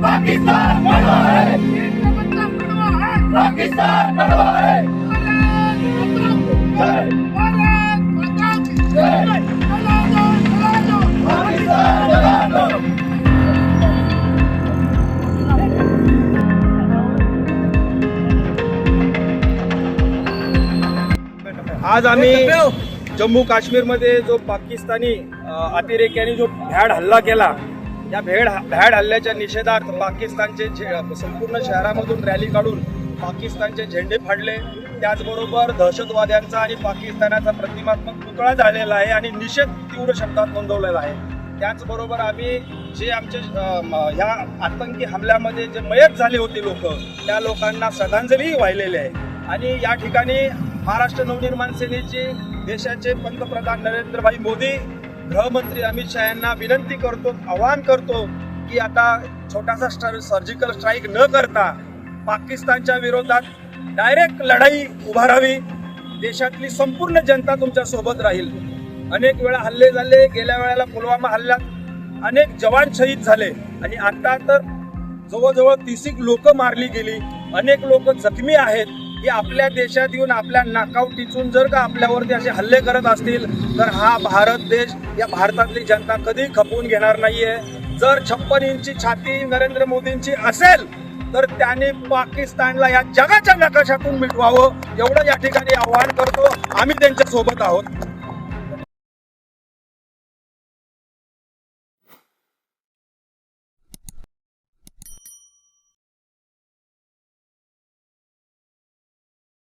पाकिस्तान बड़ा है पाकिस्तान है आज आम्ही जम्मू काश्मीरमध्ये जो पाकिस्तानी अतिरेक्यांनी जो भ्याड हल्ला केला या भेड भ्याड हल्ल्याच्या निषेधार्थ पाकिस्तानचे संपूर्ण शहरामधून रॅली काढून पाकिस्तानचे झेंडे फाडले. त्याचबरोबर दहशतवाद्यांचा आणि पाकिस्तानाचा प्रतिमात्मक पुतळा झालेला आहे आणि निषेध तीव्र शब्दात नोंदवलेला आहे. त्याचबरोबर आम्ही जे आमचे ह्या आतंकी हमल्यामध्ये जे मयत झाले होते लोक त्या लोकांना श्रद्धांजली वाहिलेली आहे. आणि या ठिकाणी महाराष्ट्र नवनिर्माण सेनेचे देशाचे पंतप्रधान नरेंद्रभाई मोदी गृहमंत्री अमित शहा यांना विनंती करतो आवाहन करतो की आता छोटासा स्ट्रा सर्जिकल स्ट्राईक न करता पाकिस्तानच्या विरोधात डायरेक्ट लढाई उभारावी देशातली संपूर्ण जनता तुमच्यासोबत राहील. अनेक वेळा हल्ले झाले गेल्या वेळेला पुलवामा हल्ल्यात अनेक जवान शहीद झाले. आणि आता तर जवळजवळ तीसिक लोक मारली गेली. अनेक लोक जखमी आहेत की आपल्या देशात येऊन आपल्या नाकाव टिचून जर का आपल्यावरती असे हल्ले करत असतील तर हा भारत देश या भारतातली जनता कधी खपवून घेणार नाहीये. जर छप्पन इंची छाती नरेंद्र मोदींची असेल तर त्याने पाकिस्तानला या जगाच्या नकाशातून मिटवावं. एवढं या ठिकाणी आवाहन करतो. आम्ही त्यांच्यासोबत आहोत.